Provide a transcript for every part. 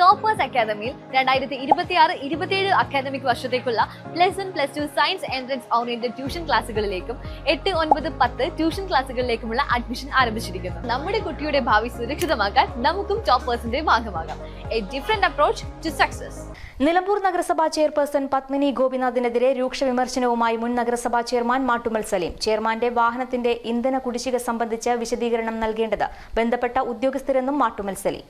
Toppers അക്കാദമിയിൽ രണ്ടായിരത്തി ഇരുപത്തിയാറ് ഇരുപത്തിയേഴ് അക്കാദമിക് വർഷത്തേക്കുള്ള plus one plus two science entrance oriented tuition ക്ലാസ്സുകളിലേക്കും എട്ട് ഒൻപത് പത്ത് ട്യൂഷൻ ക്ലാസ്സുകളിലേക്കുമുള്ള അഡ്മിഷൻ ആരംഭിച്ചിരിക്കുന്നു. നമ്മുടെ കുട്ടിയുടെ ഭാവി സുരക്ഷിതമാക്കാൻ നമുക്കും ടോപ്പേഴ്സിന്റെ ഭാഗമാകാം. A different approach to success Nilambur നഗരസഭാ ചെയർപേഴ്സൺ പത്മിനി ഗോപിനാഥിനെതിരെ രൂക്ഷ വിമർശനവുമായി മുൻ നഗരസഭാ ചെയർമാൻ മാട്ടുമൽ സലീം. ചെയർമാന്റെ വാഹനത്തിന്റെ ഇന്ധന കുടിശ്ശിക സംബന്ധിച്ച് വിശദീകരണം നൽകേണ്ടത് ബന്ധപ്പെട്ട ഉദ്യോഗസ്ഥരെന്നും മാട്ടുമൽ സലീം.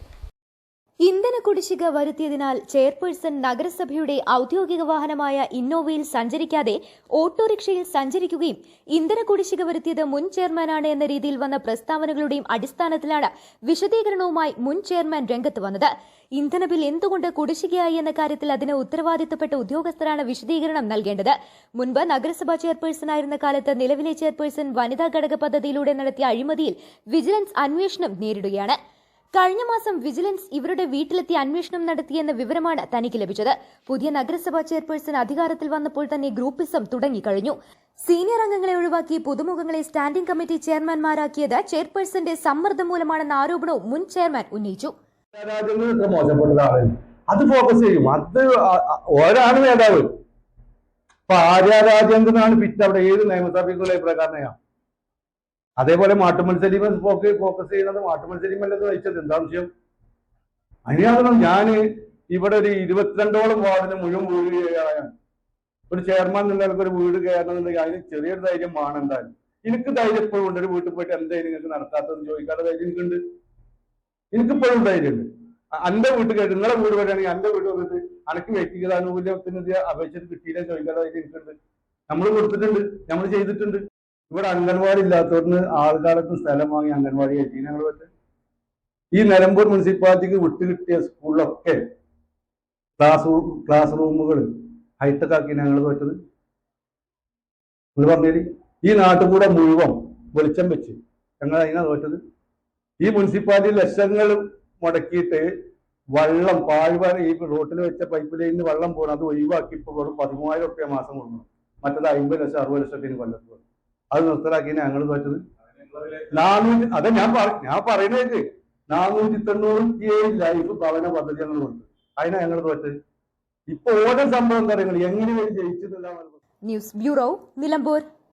ഇന്ധന കുടിശ്ശിക വരുത്തിയതിനാൽ ചെയർപേഴ്സൺ നഗരസഭയുടെ ഔദ്യോഗിക വാഹനമായ ഇന്നോവയിൽ സഞ്ചരിക്കാതെ ഓട്ടോറിക്ഷയിൽ സഞ്ചരിക്കുകയും ഇന്ധന കുടിശ്ശിക വരുത്തിയത് മുൻ ചെയർമാനാണ് എന്ന രീതിയിൽ വന്ന പ്രസ്താവനകളുടെയും അടിസ്ഥാനത്തിലാണ് വിശദീകരണവുമായി മുൻ ചെയർമാൻ രംഗത്ത് വന്നത്. ഇന്ധന ബിൽ എന്തുകൊണ്ട് കുടിശ്ശികയായി എന്ന കാര്യത്തിൽ അതിന് ഉത്തരവാദിത്തപ്പെട്ട ഉദ്യോഗസ്ഥരാണ് വിശദീകരണം നൽകേണ്ടത്. മുൻപ് നഗരസഭാ ചെയർപേഴ്സണായിരുന്ന കാലത്ത് നിലവിലെ ചെയർപേഴ്സൺ വനിതാ ഘടക പദ്ധതിയിലൂടെ നടത്തിയ അഴിമതിയിൽ വിജിലൻസ് അന്വേഷണം നേരിടുകയാണ്. കഴിഞ്ഞ മാസം വിജിലൻസ് ഇവരുടെ വീട്ടിലെത്തി അന്വേഷണം നടത്തിയെന്ന വിവരമാണ് തനിക്ക് ലഭിച്ചത്. പുതിയ നഗരസഭാ ചെയർപേഴ്സൺ അധികാരത്തിൽ വന്നപ്പോൾ തന്നെ ഗ്രൂപ്പിസം തുടങ്ങിക്കഴിഞ്ഞു. സീനിയർ അംഗങ്ങളെ ഒഴിവാക്കി പുതുമുഖങ്ങളെ സ്റ്റാൻഡിംഗ് കമ്മിറ്റി ചെയർമാൻമാരാക്കിയത് ചെയർപേഴ്സന്റെ സമ്മർദ്ദം മൂലമാണെന്ന ആരോപണവും മുൻ ചെയർമാൻ ഉന്നയിച്ചു. അത് ഫോക്കസ് ചെയ്യും. അത് ഒരാണ് നേതാവ്. ഇപ്പൊ ആര്യ അവിടെ ഏത് നിയമസഭയ്ക്കുള്ള പ്രകാരനെയാ അതേപോലെ മാട്ടുമൽ സലീമൻ ഫോക്ക് ഫോക്കസ് ചെയ്യുന്നത് മാട്ടുമൽ സലീമല്ലത് നയിച്ചത് എന്താ വിഷയം? അതിനാണ് ഞാൻ ഇവിടെ ഒരു ഇരുപത്തിരണ്ടോളം വാർഡിന് മുഴുവൻ വീട് കയറാനാണ് ഒരു ചെയർമാൻ നിങ്ങൾക്ക് ഒരു വീട് കയറണമെന്നുണ്ടെങ്കിൽ അതിന് ചെറിയൊരു ധൈര്യം വേണം എനിക്ക് ധൈര്യം എപ്പോഴും ഉണ്ട്. ഒരു വീട്ടിൽ പോയിട്ട് എന്തായാലും നിങ്ങൾക്ക് നടത്താത്തതെന്ന് ചോദിക്കാതെ ധൈര്യം എനിക്കുണ്ട്. എനിക്കിപ്പോഴും ധൈര്യമുണ്ട്. എന്റെ വീട്ടിൽ കയറി നിങ്ങളെ വീട് വരികയാണെങ്കിൽ എന്റെ വീട് വന്നിട്ട് അനക്ക് വ്യക്തിഗത ആനുകൂല്യത്തിനെതിരെ അപേക്ഷ കിട്ടിയില്ല ചോദിക്കാതെ ധൈര്യം എനിക്കുണ്ട്. നമ്മൾ കൊടുത്തിട്ടുണ്ട്. നമ്മൾ ചെയ്തിട്ടുണ്ട്. ഇവിടെ അംഗൻവാടി ഇല്ലാത്തവർന്ന് ആൾക്കാലത്ത് സ്ഥലം വാങ്ങി അംഗൻവാടി കഴിച്ചു ഞങ്ങൾ പറ്റും ഈ നിലമ്പൂർ മുനിസിപ്പാലിറ്റിക്ക് വിട്ടുകിട്ടിയ സ്കൂളിലൊക്കെ ക്ലാസ് ക്ലാസ് റൂമുകൾ ഹൈടെക് ആക്കി ഞങ്ങൾ പറ്റത് പറഞ്ഞേരി. ഈ നാട്ടിൽ കൂടെ മുഴുവൻ വെളിച്ചം വെച്ച് ഞങ്ങൾ അതിനാ തോറ്റത് ഈ മുനിസിപ്പാലിറ്റി ലക്ഷങ്ങൾ മുടക്കിയിട്ട് വെള്ളം പാഴ്വാര ഈ റോട്ടിൽ വെച്ച പൈപ്പ് ലൈനിൽ വെള്ളം പോകണം അത് ഒഴിവാക്കി ഇപ്പോൾ വെറും പതിമൂവായിരം റുപ്യ മാസം കൊടുക്കണം. മറ്റത് അമ്പത് ലക്ഷം അറുപത് ലക്ഷത്തിന് കൊല്ലത്ത്. അത് നിർത്തലാക്കി ഞങ്ങൾ തോറ്റത്? നാനൂറ്റി അതെ ഞാൻ ഞാൻ പറയുന്നത് നാനൂറ്റി തൊണ്ണൂറ്റി ഏഴ് ലൈഫ് ഭവന പദ്ധതി ഞങ്ങൾ കൊടുത്തു അതിനാ ഞങ്ങൾ തോറ്റത്. ഇപ്പൊ ഓരോ സംഭവം എന്താ പറയുക എങ്ങനെ ജയിച്ചിട്ടില്ല ന്യൂസ് ബ്യൂറോ നിലമ്പൂർ.